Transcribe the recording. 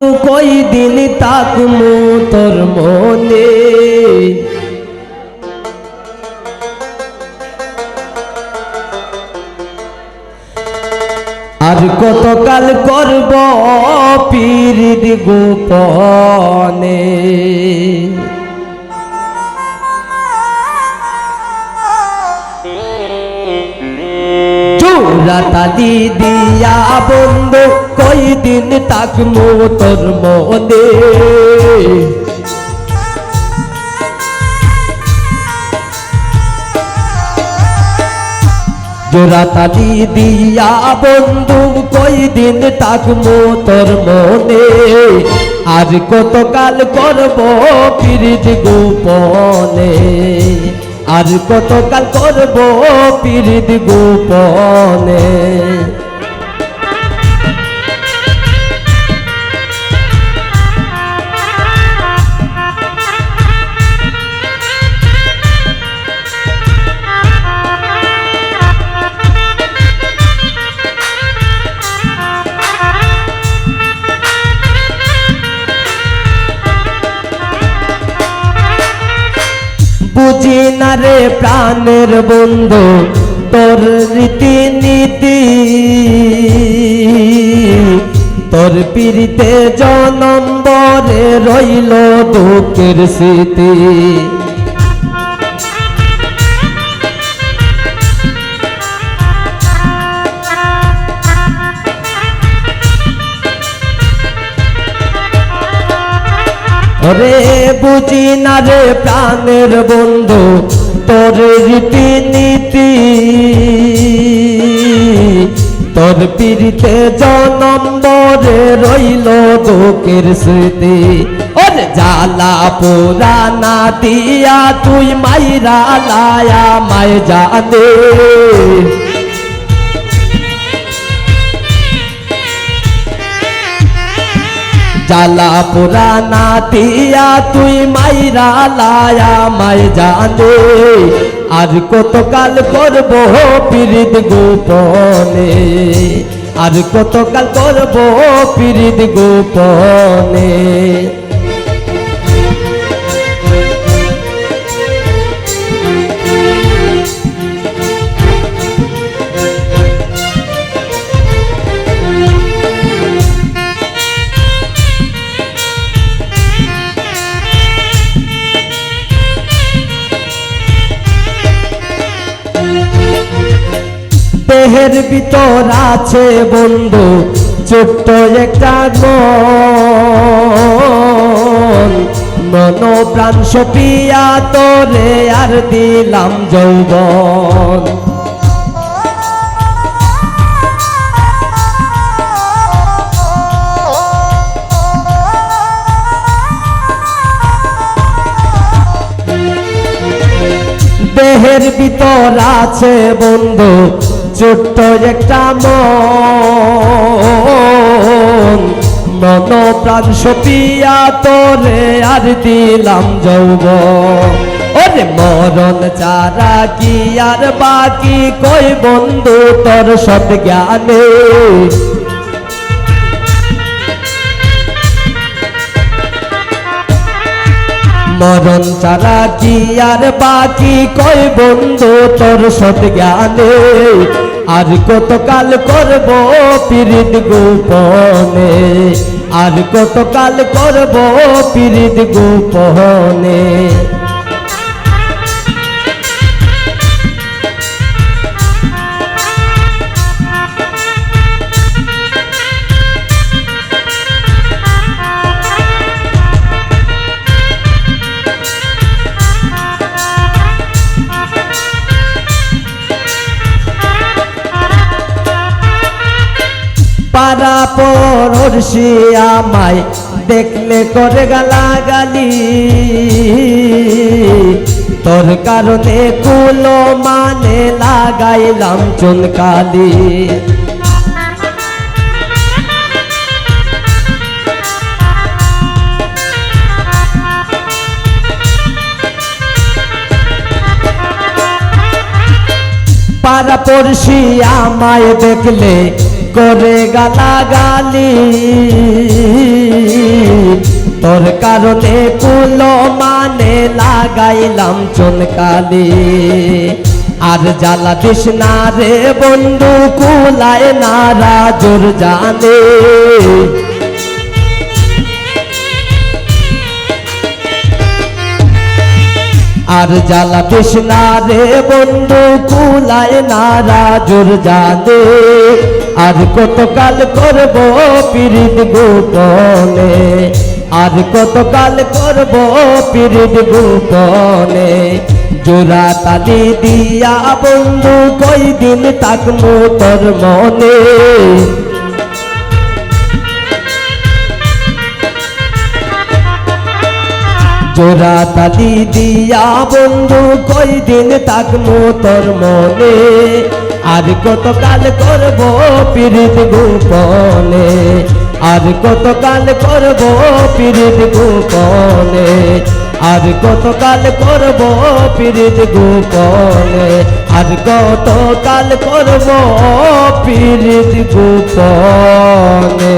কই দিন তাকমু তোর মনে আর কতকাল করব পীর গোপনে চূড়া তালি দিয়া বন্ধু কই দিন তাকমু তোর মনে। তালি দিয়া বন্ধু কই দিন তাকমু তোর মনে। আর কতকাল করব ফিরিজ গোপনে। আর কতকাল করব পিরিত গোপনে? না রে প্রাণের বন্ধু তোর রীতি নীতি তোর পিড়িতে জনম বরে রইল দুঃখের স্মৃতি। রে বুঝি না রে প্রাণের বন্ধু, তোর রীতি নীতি তোর পিড়িতে জনম বরে রইল দুঃখের স্মৃতি। ওরে জালা পোড়া না দিয়া তুই মাইরা লায়া, মায় জানে জ্বালা পোড়া না দিয়া তুই মাইরা লায়া মাই জানে আর কতকাল করব পিরিদ গোপনে আর কতকাল করব পিরিদ গোপনে দেহের ভিতর আছে বন্ধু ছোট্ট একটা মন। মন প্রাণ সপিয়া তোরে আর দিলাম যৌবন। দেহের ভিতর আছে বন্ধু ছোট্ট একটা মন। প্রাণ সপিয়া তোরে আর দিলাম যৌব ওরে মরণ চারা কি আর বাকি কই বন্ধু তোর সৎ জ্ঞানে? মরণ ছাড়া কি আর বাকি কই বন্ধু তোর সৎ জ্ঞানে? আর কতকাল করব পিরিত গোপনে? আর কতকাল করব পিরিত গোপনে? পাড়া পড়শি আমায় দেখলে করে গালাগালি। তোর কারণে কুলো মানে লাগাইলাম চুনকালি। পাড়া পড়শি আমায় দেখলে করে গালাগালি। তোর কারণে কুলো মানে লাগাইলাম চুনকালি আর জ্বালা না রে বন্ধু, কুলায় না রাজুর জানে। আর জ্বালা কৃষ্ণা রে বন্ধু, কুলায় না রাজুর জানে। আর কতকাল করব পিরিত গোপনে? আর কতকাল করব পিরিত গোপনে? জোড়া তালি দিয়া বন্ধু কই দিন তাকমু তোর মনে? জোড়া তালি দিয়া বন্ধু কই দিন তাকমু তোর মনে? আর কতকাল করব পিরিত গোপনে? আর কতকাল করব পিরিত গোপনে? আর কতকাল করব পিরিত গোপনে? আর কতকাল করব পিরিত গোপনে?